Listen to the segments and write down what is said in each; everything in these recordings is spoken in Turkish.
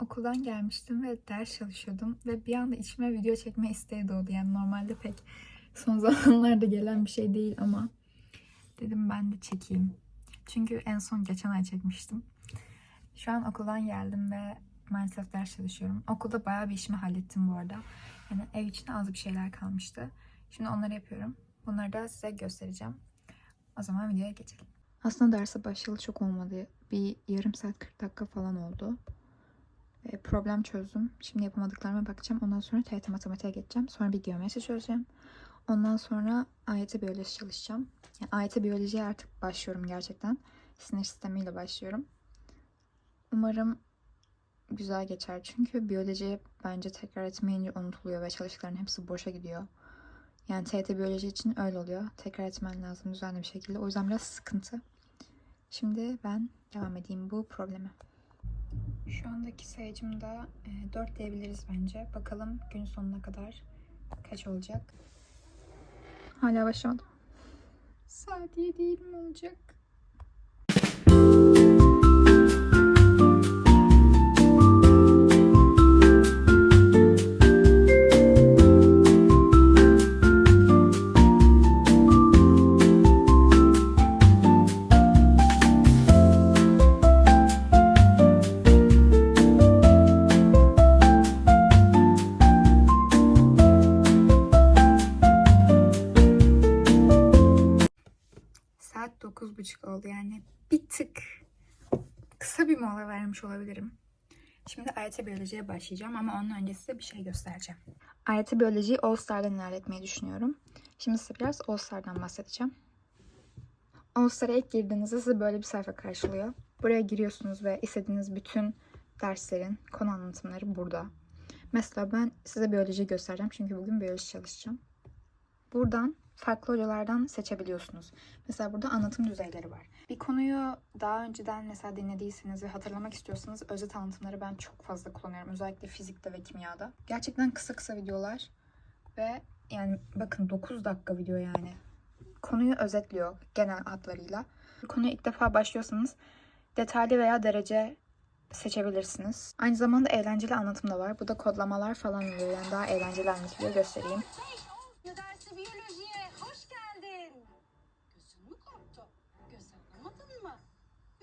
okuldan gelmiştim ve ders çalışıyordum ve bir anda içime video çekme isteği doğdu. Yani normalde pek son zamanlarda gelen bir şey değil ama dedim ben de çekeyim. Çünkü en son geçen ay çekmiştim. Şu an okuldan geldim ve maalesef ders çalışıyorum. Okulda bayağı bir işimi hallettim bu arada. Yani ev için az bir şeyler kalmıştı. Şimdi onları yapıyorum. Bunları da size göstereceğim. O zaman videoya geçelim. Aslında derse başlayalı çok olmadı. Bir yarım saat 40 dakika falan oldu. Ve problem çözdüm. Şimdi yapamadıklarıma bakacağım. Ondan sonra TYT matematiğe geçeceğim. Sonra bir geometri çözeceğim. Ondan sonra AYT biyoloji çalışacağım. Yani AYT biyolojiye artık başlıyorum gerçekten. Sinir sistemiyle başlıyorum. Umarım güzel geçer. Çünkü biyoloji bence tekrar etmeyince unutuluyor ve çalıştıkların hepsi boşa gidiyor. Yani TYT biyoloji için öyle oluyor. Tekrar etmen lazım düzenli bir şekilde. O yüzden biraz sıkıntı. Şimdi ben devam edeyim bu probleme. Şu andaki sayacımda e, 4 diyebiliriz bence. Bakalım gün sonuna kadar kaç olacak. Hala başlamadım. Saat 7.20 olacak. Tık kısa bir mola vermiş olabilirim. Şimdi AYT biyolojiye başlayacağım ama onun önce size bir şey göstereceğim. AYT biyolojiyi All Star'dan ilerletmeyi düşünüyorum. Şimdi size biraz All Star'dan bahsedeceğim. All Star'a ilk girdiğinizde size böyle bir sayfa karşılıyor. Buraya giriyorsunuz ve istediğiniz bütün derslerin konu anlatımları burada. Mesela ben size biyoloji göstereceğim çünkü bugün biyoloji çalışacağım. Buradan farklı hocalardan seçebiliyorsunuz. Mesela burada anlatım düzeyleri var. Bir konuyu daha önceden mesela dinlediyseniz ve hatırlamak istiyorsanız özet anlatımları ben çok fazla kullanıyorum. Özellikle fizikte ve kimyada. Gerçekten kısa kısa videolar ve yani bakın 9 dakika video yani. Konuyu özetliyor genel hatlarıyla. Konuya ilk defa başlıyorsanız detaylı veya derece seçebilirsiniz. Aynı zamanda eğlenceli anlatım da var. Bu da kodlamalar falan oluyor. Yani daha eğlenceli anlatılıyor. Göstereyim. Dersi biyolojiye hoş geldin. Gözün mü korktu? Göz anlamadın mı?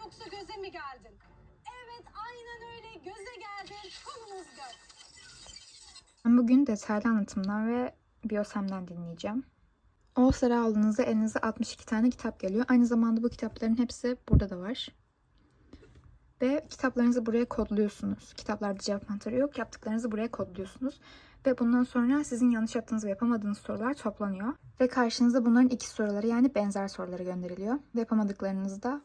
Yoksa göze mi geldin? Evet, aynen öyle. Göze geldin. Konumuz göz. Ben bugün detaylı anlatımdan ve Biosem'den dinleyeceğim. O sıra aldığınızda elinize 62 tane kitap geliyor. Aynı zamanda bu kitapların hepsi burada da var. Ve kitaplarınızı buraya kodluyorsunuz. Kitaplarda cevap mantarı yok. Yaptıklarınızı buraya kodluyorsunuz. Ve bundan sonra sizin yanlış yaptığınız ve yapamadığınız sorular toplanıyor. Ve karşınıza bunların iki soruları yani benzer soruları gönderiliyor. Ve yapamadıklarınız da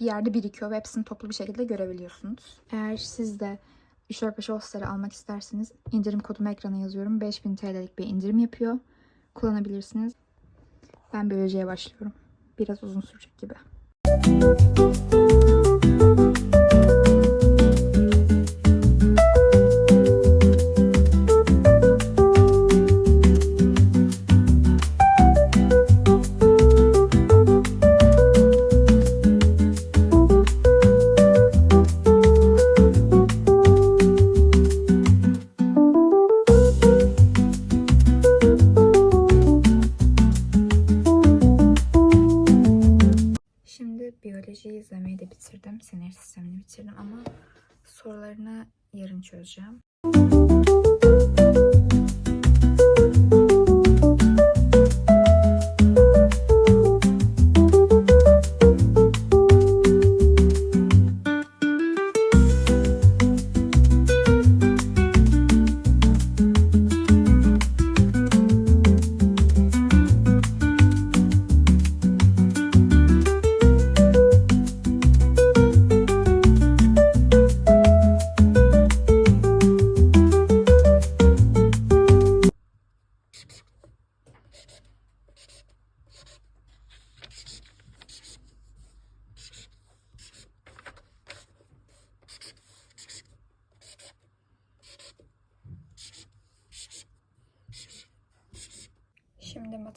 bir yerde birikiyor ve hepsini toplu bir şekilde görebiliyorsunuz. Eğer siz de 345 All-Star'ı almak isterseniz indirim kodumu ekrana yazıyorum. 5000 TL'lik bir indirim yapıyor. Kullanabilirsiniz. Ben biyolojiye başlıyorum. Biraz uzun sürecek gibi. Şimdi de bitirdim. Sinir sistemini bitirdim ama sorularını yarın çözeceğim.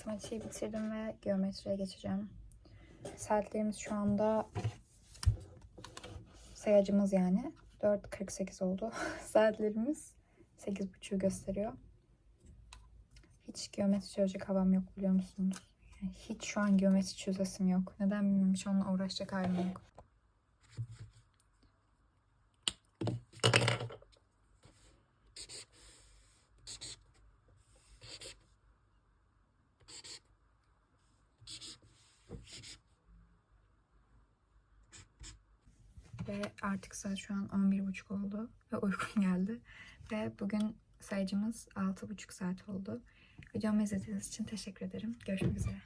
Matematiği bitirdim ve geometriye geçeceğim. Saatlerimiz şu anda sayacımız yani 4.48 oldu. Saatlerimiz 8.30'u gösteriyor. Hiç geometri çözecek havam yok biliyor musunuz? Yani hiç şu an geometri çözesim yok. Neden bilmiyorum. Hiç onunla uğraşacak halim yok. Ve artık saat şu an 11.30 oldu ve uykum geldi. Ve bugün sayıcımız 6.5 saat oldu. Videomu izlediğiniz için teşekkür ederim. Görüşmek üzere.